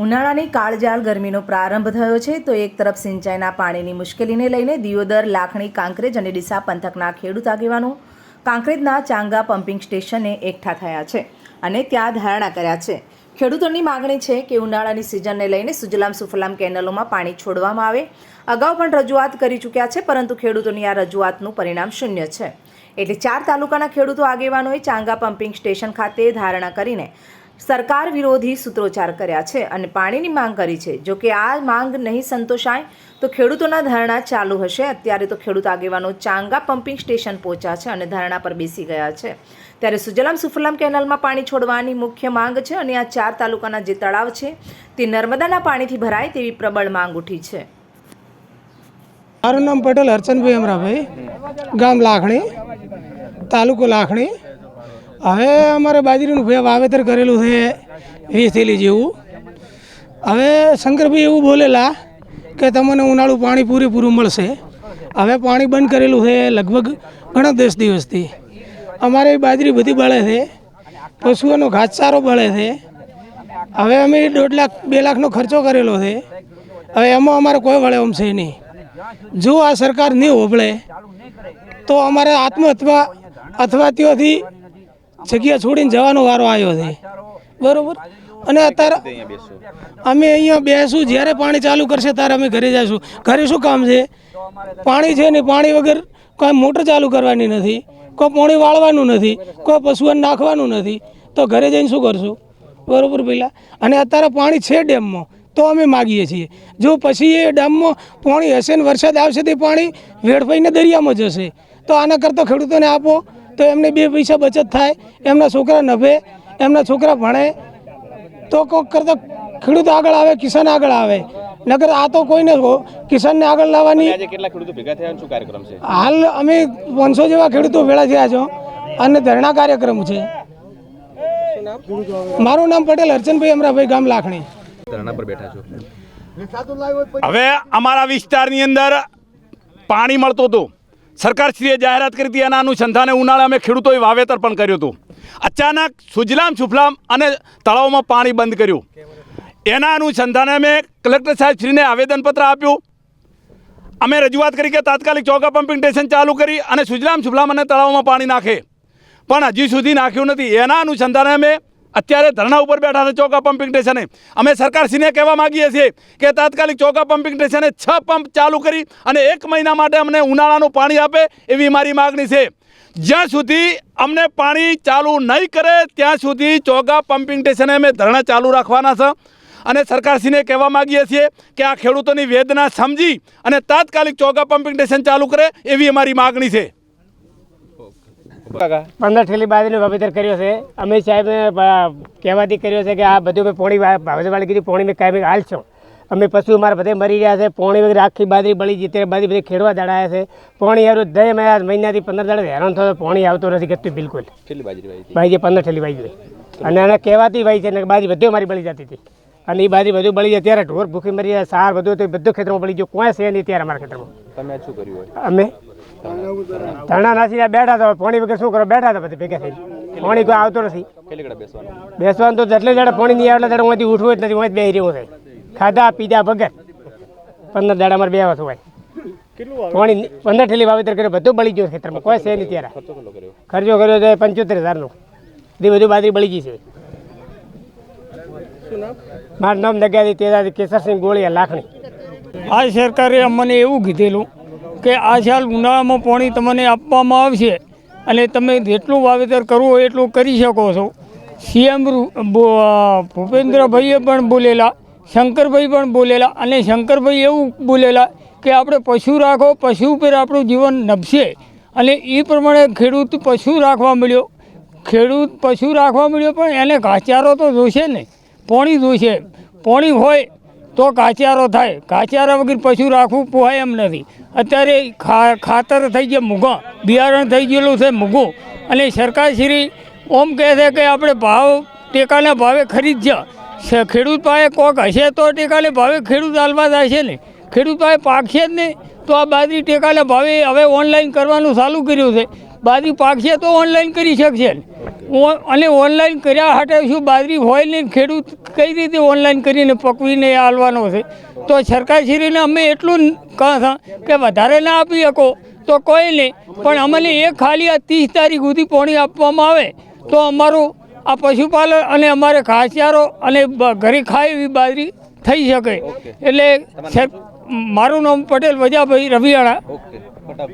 ઉનાળાની કાળજાળ ગરમીનો પ્રારંભ થયો છે, તો એક તરફ સિંચાઈના પાણીની મુશ્કેલીને લઈને દિયોદર, લાખણી, કાંકરેજ અને ડીસા પંથકના ખેડૂત આગેવાનો કાંકરેજના ચાંગા પમ્પિંગ સ્ટેશને એકઠા થયા છે અને ત્યાં ધારણા કર્યા છે. ખેડૂતોની માગણી છે કે ઉનાળાની સિઝનને લઈને સુજલામ સુફલામ કેનલોમાં પાણી છોડવામાં આવે. અગાઉ પણ રજૂઆત કરી ચૂક્યા છે, પરંતુ ખેડૂતોની આ રજૂઆતનું પરિણામ શૂન્ય છે. એટલે ચાર તાલુકાના ખેડૂતો આગેવાનોએ ચાંગા પમ્પિંગ સ્ટેશન ખાતે ધારણા કરીને સરકાર વિરોધી સૂત્રોચ્ચાર કર્યા છે અને પાણીની માંગ કરી છે. જો કે આ માંગ નહીં સંતોષાય, તો ખેડૂતોના ધરણા ચાલુ હશે. અત્યારે તો ખેડૂત આગેવાનો ચાંગા પમ્પિંગ સ્ટેશન પહોંચ્યા છે અને ધારણા પર બેસી ગયા છે. ત્યારે સુજલામ સુફલામ કેનાલમાં પાણી છોડવાની મુખ્ય માંગ છે અને આ ચાર તાલુકાના જે તળાવ છે, તે નર્મદાના પાણીથી ભરાય તેવી પ્રબળ માંગ ઉઠી છે. મારું નામ પટેલ હરચંદભાઈ અમરાભાઈ. ગામ લાખણી, તાલુકો લાખણી. હવે અમારે બાજરીનું ભાઈ વાવેતર કરેલું છે, વીસ થેલી જેવું. હવે શંકરભાઈ એવું બોલેલા કે તમને ઉનાળું પાણી પૂરેપૂરું મળશે. હવે પાણી બંધ કરેલું છે લગભગ ઘણા દસ દિવસથી. અમારે બાજરી બધી બળે છે, પશુઓનો ઘાસચારો બળે છે. હવે અમે દોઢ લાખ, બે લાખનો ખર્ચો કરેલો છે. હવે એમાં અમારે કોઈ વળે એમ છે નહીં. જો આ સરકાર નહીં હોબળે તો અમારે આત્મહત્યા અથવા ત્યાંથી જગ્યા છોડીને જવાનો વારો આવ્યો છે. બરોબર? અને અત્યારે અમે અહીંયા બેસું, જ્યારે પાણી ચાલુ કરશે ત્યારે અમે ઘરે જઈશું. ઘરે શું કામ છે? પાણી છે ને પાણી વગર કોઈ મોટર ચાલુ કરવાની નથી, કોઈ પાણી વાળવાનું નથી, કોઈ પશુઓને નાખવાનું નથી. તો ઘરે જઈને શું કરશું? બરોબર પહેલાં અને અત્યારે પાણી છે ડેમમાં, તો અમે માગીએ છીએ. જો પછી એ ડેમમાં પાણી હશે ને વરસાદ આવશે તે પાણી વેડફાઈને દરિયામાં જશે. તો આના કરતાં ખેડૂતોને આપો. તો એમને બે પૈસા બચત થાય એમના છોકરા નભે એમના છોકરા ભણે તો કોઈક કરતાં ખેડૂત આગળ આવે કિસાન આગળ આવે. નગર આ તો કોઈને કિસાનને આગળ લાવવાની આજે કેટલા ખેડૂતો ભેગા થયા અને શું કાર્યક્રમ છે? હાલ અમે પાંચસો જેવા ખેડૂતો ભેળા થયા છો અને ધરણા કાર્યક્રમ છે. મારું નામ પટેલ હરચંદભાઈ અમરાભાઈ ગામ લાખણી. ધરણા પર બેઠા છો. હવે અમારા વિસ્તારની અંદર પાણી મળતું હતું. સરકારશ્રીએ જાહેરાત કરી હતી એના અનુસંધાને ઉનાળે અમે ખેડૂતોએ વાવેતર પણ કર્યું હતું. અચાનક સુજલામ, સુફલામ અને તળાવમાં પાણી બંધ કર્યું. એના અનુસંધાને અમે કલેક્ટર સાહેબશ્રીને આવેદનપત્ર આપ્યું. અમે રજૂઆત કરી કે તાત્કાલિક ચોકા પમ્પિંગ સ્ટેશન ચાલુ કરી અને સુજલામ, સુફલામ અને તળાવમાં પાણી નાખે. પણ હજી સુધી નાખ્યું નથી. એના અનુસંધાને અમે અત્યારે ધરણા ઉપર બેઠા છે ચોકા પંપિંગ સ્ટેશને અમે સરકારશ્રીને કહેવા માગીએ છીએ કે તાત્કાલિક ચોકા પંપિંગ સ્ટેશને છ પંપ ચાલુ કરી અને એક મહિના માટે અમને ઉનાળાનું પાણી આપે એવી મારી માગણી છે. જ્યાં સુધી અમને પાણી ચાલુ નહીં કરે, ત્યાં સુધી ચોગા પમ્પિંગ સ્ટેશને અમે ધરણા ચાલુ રાખવાના છે. અને સરકારશ્રીને કહેવા માગીએ છીએ કે આ ખેડૂતોની વેદના સમજી અને તાત્કાલિક ચોગા પંપિંગ સ્ટેશન ચાલુ કરે એવી અમારી માગણી છે. પંદર ઠેલી બાજરીનો વાવેતર કર્યો છે. અમિત સાહેબ કહેવાથી કર્યો છે કે આ બધું મેં પોણી ભાવજવાળી કીધું પોણી મેં કાંઈ હાલ છો. અમે પશુ અમારા બધે મરી રહ્યા છે. પોણી વગેરે આખી બાજરી બળી જઈ ત્યારે બાજરી બધી ખેડવા દાડાયા છે. પોણી હારું દય મેં મહિનાથી પંદર દાડે હેરાન થતો પોણી આવતો નથી કરતું બિલકુલ. બાજરી ભાઈ જે પંદર ઠેલી ગઈ અને એને કહેવાતી ભાઈ છે ને બાજરી બધું મારી બળી જતી હતી. અને એ બાજરી બધું બળી જાય ત્યારે ઢોર ભૂખી મરી જાય સાર બધું તો બધું ખેતરમાં બળી ગયું. કોઈ છે નહીં ત્યારે અમારા ખેતરમાં. તમે શું કર્યું અમે ધરણા નાસી બેઠા હતા પાણી વગર શું કરો? બેઠા હતા બધા ભેગા થઈ પાણી કોઈ આવતો નથી. બેસવાનું? બેસવાનું તો જેટલે દાડે પાણી નહીં આવે એટલે હું ઉઠવું જ નથી હું જ બે રહ્યું થાય ખાધા પીધા વગર. પંદર દાડા અમારે બે વસ્તુ હોય? પાણી પંદર ઠેલી વાવેતર કર્યું બધું બળી ગયું ખેતરમાં. કોઈ છે નહીં ત્યારે. ખર્ચો કર્યો? છે પંચોતેર હજારનો. એ બધું બાજરી બળી ગઈ છે. મારું નામ નગારી તેદાદી કેસરસિંહ ગોળિયા લાખણી. આ સરકારે અમને એવું કીધેલું કે આ સાલ ઉનાળામાં પાણી તમને આપવામાં આવશે અને તમે જેટલું વાવેતર કરવું હોય એટલું કરી શકો છો. સીએમ ભૂપેન્દ્રભાઈએ પણ બોલેલા, શંકરભાઈ પણ બોલેલા અને શંકરભાઈ એવું બોલેલા કે આપણે પશુ રાખો, પશુ ઉપર આપણું જીવન નભશે. અને એ પ્રમાણે ખેડૂત પશુ રાખવા મળ્યો. ખેડૂત પશુ રાખવા મળ્યો પણ એને ઘાસચારો તો જોશે ને. પાણી જોશે. પાણી હોય તો કાચિયારો થાય. કાચિયારા વગર પશુ રાખવું પોહાય એમ નથી. અત્યારે ખાતર થઈ ગયા મૂઘા બિયારણ થઈ ગયેલું છે મૂઘું અને સરકારશ્રી ઓમ કહે છે કે આપણે ભાવ ટેકાના ભાવે ખરીદજો. ખેડૂત પાસે કોક હશે તો ટેકાને ભાવે ખેડૂત હાલવા જાય છે ને. ખેડૂત પાસે પાકશે જ નહીં તો આ બાજરી ટેકાના ભાવે હવે ઓનલાઈન કરવાનું ચાલુ કર્યું છે. બાજરી પાકશે તો ઓનલાઈન કરી શકશે. અને ઓનલાઈન કર્યા હાટે શું બાજરી હોય ને ખેડૂત કઈ રીતે ઓનલાઈન કરીને પકવીને આલવાનો છે? તો સરકારશ્રીને અમે એટલું કહા હતા કે વધારે ના આપી શકો તો કોઈ નહીં. પણ અમને એક ખાલી આ ત્રીસ તારીખ સુધી પોણી આપવામાં આવે તો અમારું આ પશુપાલન અને અમારે ઘાસચારો અને ઘરે ખાય એવી બાજરી થઈ શકે. એટલે મારું નામ પટેલ વજાભાઈ રવિયાણા